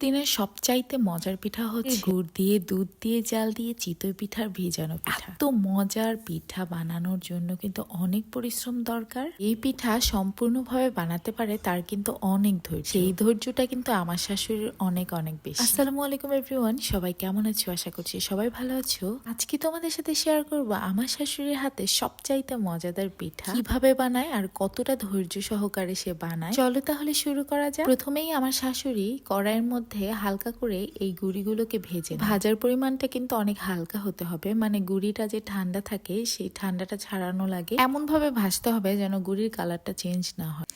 দিনের সবচাইতে মজার পিঠা হচ্ছে গুড় দিয়ে দুধ দিয়ে জাল দিয়ে চিতই পিঠার ভেজানো পিঠা। তো মজার পিঠা বানানোর জন্য কিন্তু অনেক পরিশ্রম দরকার। এই পিঠা সম্পূর্ণভাবে বানাতে পারে তার কিন্তু অনেক ধৈর্য। সেই ধৈর্যটা কিন্তু আমার শাশুড়ির অনেক অনেক বেশি। আসসালামু আলাইকুম এভরিওয়ান সবাই কেমন আছো? আশা করছি সবাই ভালো আছো। আজকে তোমাদের সাথে শেয়ার করব আমার শাশুড়ির হাতে সবচাইতে মজাদার পিঠা। কীভাবে বানায় আর কতটা ধৈর্য সহকারে সে বানায়। চলো তাহলে শুরু করা যাক। প্রথমেই আমার শাশুড়ি কড়াইয়ের মধ্যে হালকা করে এই গুড়িগুলোকে ভেজে। ভাজার পরিমাণটা কিন্তু অনেক হালকা হতে হবে। মানে গুড়িটা যে ঠান্ডা থাকে, সেই ঠান্ডাটা ছাড়ানো লাগে। এমন ভাবে ভাজতে হবে যেন গুড়ির কালারটা চেঞ্জ না হয়।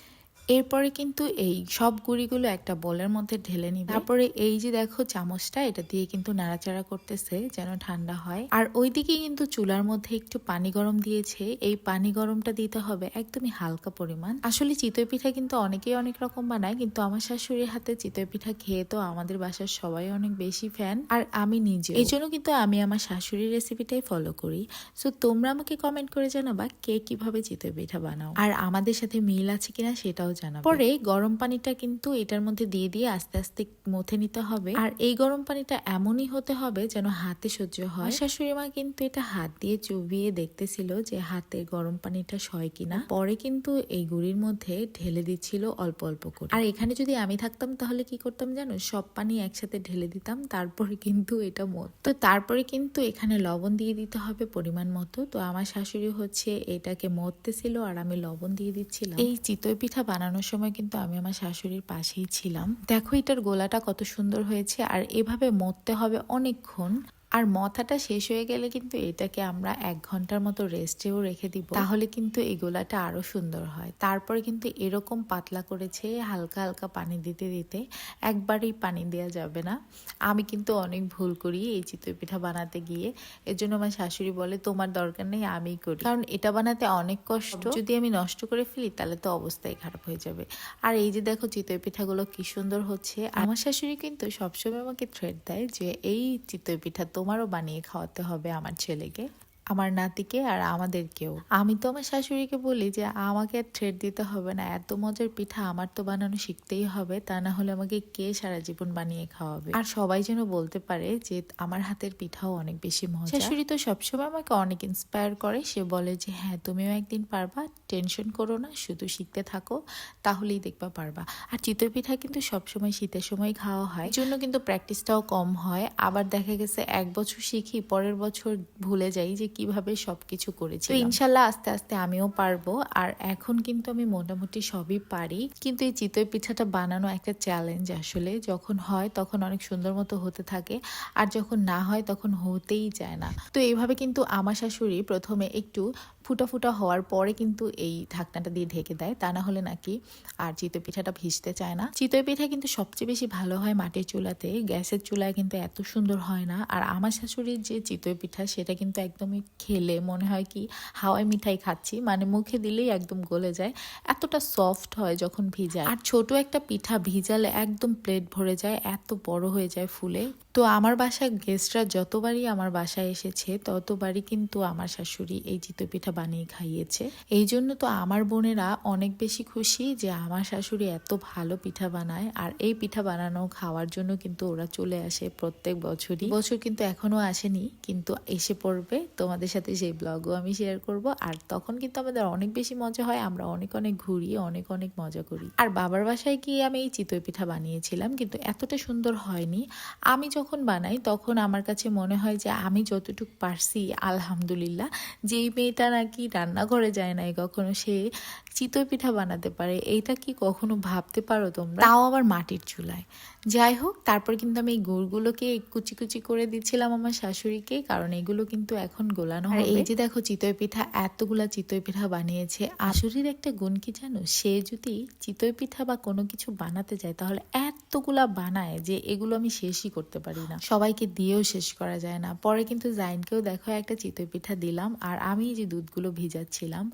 এরপরে কিন্তু এই সব গুঁড়িগুলো একটা বলের মধ্যে ঢেলে নিবে। তারপরে এই যে দেখো চামচটা, এটা দিয়ে কিন্তু নাড়াচাড়া করতেছে যেন ঠান্ডা হয়। আর ওইদিকে কিন্তু চুলার মধ্যে একটু পানি গরম দিয়েছে। এই পানি গরমটা দিতে হবে একদমই হালকা পরিমাণ। আসলে চিতই পিঠা কিন্তু অনেকেই অনেক রকম বানায়, কিন্তু আমার শাশুড়ির হাতে চিতই পিঠা খেয়ে তো আমাদের বাসার সবাই অনেক বেশি ফ্যান, আর আমি নিজে এই জন্য কিন্তু আমি আমার শাশুড়ির রেসিপিটাই ফলো করি। সো তোমরা আমাকে কমেন্ট করে জানাবা কে কীভাবে চিতই পিঠা বানাও। আর আমাদের সাথে মিল আছে কিনা সেটাও জানাব। পরে গরম পানিটা কিন্তু এটার মধ্যে দিয়ে দিয়ে আস্তে আস্তে মথে নিতে হবে। আর এই গরম পানিটা এমনই হতে হবে যেন হাতে সহ্য হয়। শাশুড়ি মা কিন্তু এটা হাত দিয়ে চুবিয়ে দেখতেছিল যে হাতে গরম পানিটা সয় কিনা। পরে কিন্তু এই গুড়ির মধ্যে ঢেলে দিচ্ছিল অল্প অল্প করে। আর এখানে যদি আমি থাকতাম তাহলে কি করতাম জানো? সব পানি একসাথে ঢেলে দিতাম তারপরে কিন্তু এটা মত। তো তারপরে কিন্তু এখানে লবণ দিয়ে দিতে হবে পরিমাণ মতো। তো আমার শাশুড়ি হচ্ছে এটাকে মরতেছিল আর আমি লবণ দিয়ে দিচ্ছিলাম। এই চিতই পিঠা বানানোর সময় কিন্তু আমি আমার শাশুড়ির পাশেই ছিলাম। দেখো এটার গোলাটা কত সুন্দর হয়েছে আর এভাবে মরতে হবে অনেকক্ষণ। আর মথাটা শেষ হয়ে গেলে কিন্তু এটাকে আমরা এক ঘণ্টার মতো রেস্টেও রেখে দিব। তাহলে কিন্তু এই গোলাটা আরও সুন্দর হয়। তারপরে কিন্তু এরকম পাতলা করেছে, হালকা হালকা পানি দিতে দিতে একবারেই পানি দেওয়া যাবে না। আমি কিন্তু অনেক ভুল করি এই চিতই পিঠা বানাতে গিয়ে। এর জন্য আমার শাশুড়ি বলে, তোমার দরকার নেই, আমিই করি। কারণ এটা বানাতে অনেক কষ্ট। যদি আমি নষ্ট করে ফেলি, তাহলে তো অবস্থাই খারাপ হয়ে যাবে। আর এই যে দেখো চিতই পিঠাগুলো কি সুন্দর হচ্ছে। আমার শাশুড়ি কিন্তু সবসময় আমাকে থ্রেড দেয় যে, এই চিতই পিঠা তোমারও বানিয়ে খাওয়াতে হবে আমার ছেলেকে। আমার নাতিকে আর আমাদেরকেও। আমি তো আমার শাশুড়িকে বলি যে, আমাকে আর থ্রেড দিতে হবে না। এত মজার পিঠা আমার তো বানানো শিখতেই হবে। তা না হলে আমাকে কে সারা জীবন বানিয়ে খাওয়াবে? আর সবাই যেন বলতে পারে যে, আমার হাতের পিঠাও অনেক বেশি মজা শাশুড়ি তো সবসময় আমাকে অনেক ইন্সপায়ার করে। সে বলে যে হ্যাঁ তুমিও একদিন পারবা। টেনশন করো না। শুধু শিখতে থাকো, তাহলেই দেখবা পারবা। আর চিতই পিঠা কিন্তু সবসময় শীতের সময় খাওয়া হয়। এই জন্য কিন্তু প্র্যাকটিসটাও কম হয়। আবার দেখা গেছে, এক বছর শিখি, পরের বছর ভুলে যাই যে কীভাবে সবকিছু করেছি তো ইনশাল্লাহ আস্তে আস্তে আমিও পারব। আর এখন কিন্তু আমি মোটামুটি সবই পারি। কিন্তু এই চিতই পিঠাটা বানানো একটা চ্যালেঞ্জ আসলে। যখন হয় তখন অনেক সুন্দর মতো হতে থাকে। আর যখন না হয় তখন হতেই চায় না। তো এইভাবে কিন্তু আমার শাশুড়ি প্রথমে একটু ফুটা ফুটা হওয়ার পরে কিন্তু এই ঢাকনাটা দিয়ে ঢেকে দেয়। তা না হলে নাকি আর চিতই পিঠাটা ভিজতে চায় না। চিতই পিঠা কিন্তু সবচেয়ে বেশি ভালো হয় মাটির চুলাতে। গ্যাসের চুলায় কিন্তু এত সুন্দর হয় না। আর আমার শাশুড়ির যে চিতই পিঠা সেটা কিন্তু একদমই খেলে মনে হয় কি, হাওয়াই মিঠাই খাচ্ছি মানে মুখে দিলেই একদম গলে যায়, এতটা সফট হয় যখন ভিজায়। আর ছোট একটা পিঠা ভিজালে একদম প্লেট ভরে যায়, এত বড় হয়ে যায় ফুলে। তো আমার বাসায় গেস্টরা যতবারই আমার বাসায় এসেছে, ততবারই কিন্তু আমার শাশুড়ি এই চিতই পিঠা বানিয়ে খাইয়েছে। এই জন্য তো আমার বোনেরা অনেক বেশি খুশি যে আমার শাশুড়ি এত ভালো পিঠা বানায়, আর এই পিঠা বানানো খাওয়ার জন্য কিন্তু ওরা চলে আসে প্রত্যেক বছরই। বছর কিন্তু এখনও আসেনি, কিন্তু এসে পড়বে তোমাদের সাথে সেই ব্লগও আমি শেয়ার করব। আর তখন কিন্তু আমাদের অনেক বেশি মজা হয়, আমরা অনেক অনেক ঘুরি, অনেক অনেক মজা করি। আর বাবার বাসায় গিয়ে আমি এই চিতই পিঠা বানিয়েছিলাম, কিন্তু এতটা সুন্দর হয়নি। আমি যখন বানাই, তখন আমার কাছে মনে হয় যে আমি যতটুকু পারছি, আলহামদুলিল্লাহ, যেই মেয়েটা নাকি রান্নাঘরে যায় নাই কখনো, সে চিতই পিঠা বানাতে পারে। এইটা কি কখনো ভাবতে পারো তোমরা? তাও আবার মাটির চুলায়। যাই হোক তারপর কিন্তু আমি এই গুড়গুলোকে কুচি কুচি করে দিচ্ছিলাম আমার শাশুড়িকে কারণ এগুলো কিন্তু এখন গোলানো হয় এই যে দেখো চিতই পিঠা এতগুলা চিতই পিঠা বানিয়েছে। আসুরির একটা গুণ কি জানো? সে যদি চিতই পিঠা বা কোনো কিছু বানাতে যায় তাহলে এতগুলা বানায় যে এগুলো আমি শেষই করতে পারি না। সবাইকে দিয়েও শেষ করা যায় না। পরে কিন্তু জাইনকেও দেখো একটা চিতই পিঠা দিলাম আর আমি যে দুধগুলো ভিজাচ্ছিলাম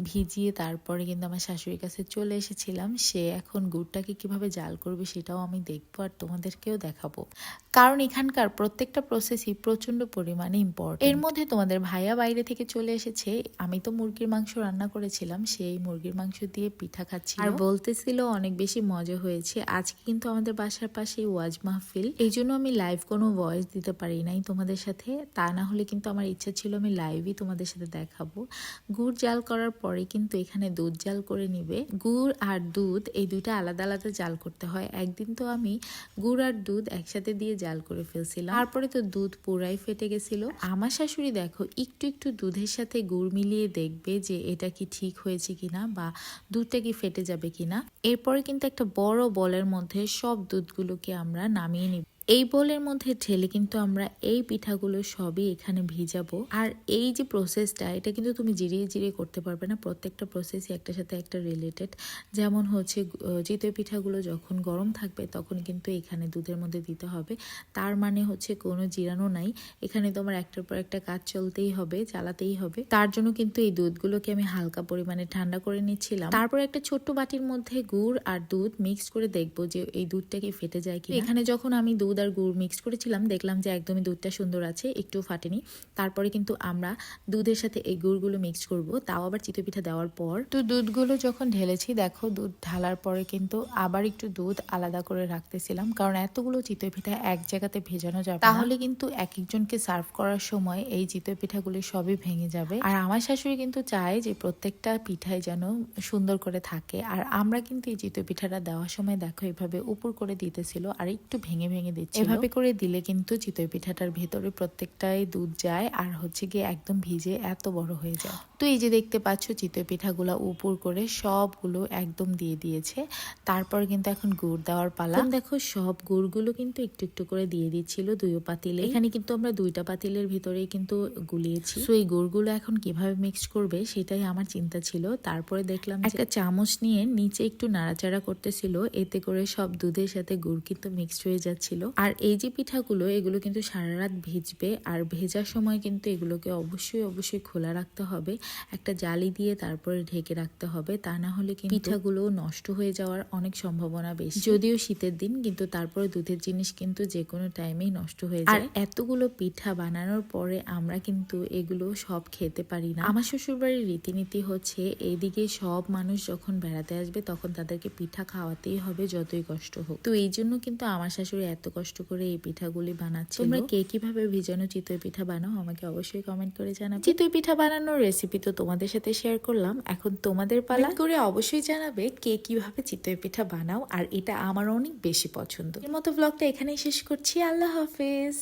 ভিজিয়ে তারপরে কিন্তু আমার শাশুড়ির কাছে চলে এসেছিলাম। সে এখন গুড়টাকে কীভাবে জাল করবে সেটাও আমি দেখব আর তোমাদেরকেও দেখাবো। কারণ এখানকার প্রত্যেকটা প্রসেসই প্রচণ্ড পরিমাণে ইম্পর্টেন্ট এর মধ্যে তোমাদের ভাইয়া বাইরে থেকে চলে এসেছে। আমি তো মুরগির মাংস রান্না করেছিলাম। সেই মুরগির মাংস দিয়ে পিঠা খাচ্ছি আর বলতেছিল অনেক বেশি মজা হয়েছে। আজকে কিন্তু আমাদের বাসার পাশে ওয়াজ মাহফিল। এই জন্য আমি লাইভ কোনো ভয়েস দিতে পারি নাই তোমাদের সাথে। তা না হলে কিন্তু আমার ইচ্ছা ছিল আমি লাইভই তোমাদের সাথে দেখাবো। গুড় জাল করার পরে কিন্তু এখানে দুধ জাল করে নিবে। গুড় আর দুধ, এই দুইটা আলাদা আলাদা জাল করতে হয়। একদিন তো আমি গুড় আর দুধ একসাথে দিয়ে জাল করে ফেলছিলাম। তারপরে তো দুধ পুরাই ফেটে গেছিল। আমার শাশুড়ি দেখো, একটু একটু দুধের সাথে গুড় মিলিয়ে দেখবে যে এটা কি ঠিক হয়েছে কিনা বা দুধটা কি ফেটে যাবে কিনা। এরপরে কিন্তু একটা বড় বলের মধ্যে সব দুধগুলোকে আমরা নামিয়ে নিব। এই বোলের মধ্যে ঢেলে কিন্তু আমরা এই পিঠাগুলো সবই এখানে ভিজাবো। আর এই যে প্রসেসটা এটা কিন্তু তুমি জিরিয়ে জিরিয়ে করতে পারবে না। প্রত্যেকটা প্রসেসই একটার সাথে একটা রিলেটেড যেমন হচ্ছে চিতই পিঠাগুলো যখন গরম থাকবে, তখন কিন্তু এখানে দুধের মধ্যে দিতে হবে। তার মানে হচ্ছে কোনো জিরানো নাই। এখানে তোমার একটার পর একটা কাজ চলতেই হবে, চালাতেই হবে। তার জন্য কিন্তু এই দুধগুলোকে আমি হালকা পরিমাণে ঠান্ডা করে নিচ্ছিলাম। তারপর একটা ছোট্ট বাটির মধ্যে গুড় আর দুধ মিক্স করে দেখব যে এই দুধটা কি ফেটে যায় কি এখানে যখন আমি দুধ আর গুড় মিক্স করেছিলাম দেখলাম যে একদমই দুধটা সুন্দর আছে একটু ফাটেনি। তারপরে কিন্তু আমরা দুধের সাথে এই গুড়গুলো মিক্স করব। তাও আবার চিতই পিঠা দেওয়ার পর। তো দুধগুলো যখন ঢেলেছি দেখো দুধ ঢালার পরে কিন্তু আবার একটু দুধ আলাদা করে রাখতেছিলাম কারণ এতগুলো চিতই পিঠা এক জায়গাতে ভেজানো যাবে তাহলে কিন্তু এক একজনকে সার্ভ করার সময় এই চিতই পিঠাগুলো সবই ভেঙে যাবে। আর আমার শাশুড়ি কিন্তু চায় যে প্রত্যেকটা পিঠাই যেন সুন্দর করে থাকে। আর আমরা কিন্তু এই চিতই পিঠাটা দেওয়ার সময় দেখো এভাবে উপর করে দিতেছিল আর একটু ভেঙে ভেঙে দিচ্ছিল এভাবে করে দিলে কিন্তু চিতই পিঠাটার ভেতরে প্রত্যেকটাই দুধ যায় আর হচ্ছে গিয়ে একদম ভিজে এত বড় হয়ে যায়। তো এই যে দেখতে পাচ্ছ চিতই পিঠাগুলা উপর করে সবগুলো একদম দিয়ে দিয়েছে। তারপর কিন্তু এখন গুড় দেওয়ার পালা। দেখো সব গুড়গুলো কিন্তু একটু একটু করে দিয়ে দিচ্ছিল দুইও পাতিলে। এখানে কিন্তু আমরা দুইটা পাতিলের ভিতরেই কিন্তু গুলিয়েছি। তো এই গুড়গুলো এখন কীভাবে মিক্স করবে সেটাই আমার চিন্তা ছিল। তারপরে দেখলাম একটা চামচ নিয়ে নিচে একটু নাড়াচাড়া করতেছিল এতে করে সব দুধের সাথে গুড় কিন্তু মিক্সড হয়ে যাচ্ছিল। আর এই যে পিঠাগুলো, এগুলো কিন্তু সারা রাত ভিজবে আর ভেজার সময় কিন্তু এগুলোকে অবশ্যই অবশ্যই খোলা রাখতে হবে। একটা জালি দিয়ে তারপরে ঢেকে রাখতে হবে। তা না হলে কিন্তু পিঠাগুলো নষ্ট হয়ে যাওয়ার অনেক সম্ভাবনা বেশি। যদিও শীতের দিন, কিন্তু তারপরে দুধের জিনিস কিন্তু যে কোনো টাইমেই নষ্ট হয়ে যায়। আর এতগুলো পিঠা বানানোর পরে আমরা কিন্তু এগুলো সব খেতে পারি না। আমার শ্বশুরবাড়ির রীতিনীতি হচ্ছে এইদিকে সব মানুষ যখন বেড়াতে আসবে, তখন তাদেরকে পিঠা খাওয়াতেই হবে যতই কষ্ট হোক। তো এই জন্য কিন্তু আমার শাশুড়ি এত কষ্ট করে এই পিঠাগুলি বানাচ্ছে তোমরা কে কীভাবে ভিজানো চিতই পিঠা বানাও আমাকে অবশ্যই কমেন্ট করে জানাবে। চিতই পিঠা বানানোর রেসিপি তো তোমাদের সাথে শেয়ার করলাম। এখন তোমাদের পালা। করে অবশ্যই জানাবে কে কীভাবে চিতই পিঠা বানাও আর এটা আমার অনেক বেশি পছন্দ। এর মতো ব্লগটা এখানেই শেষ করছি। আল্লাহ হাফেজ।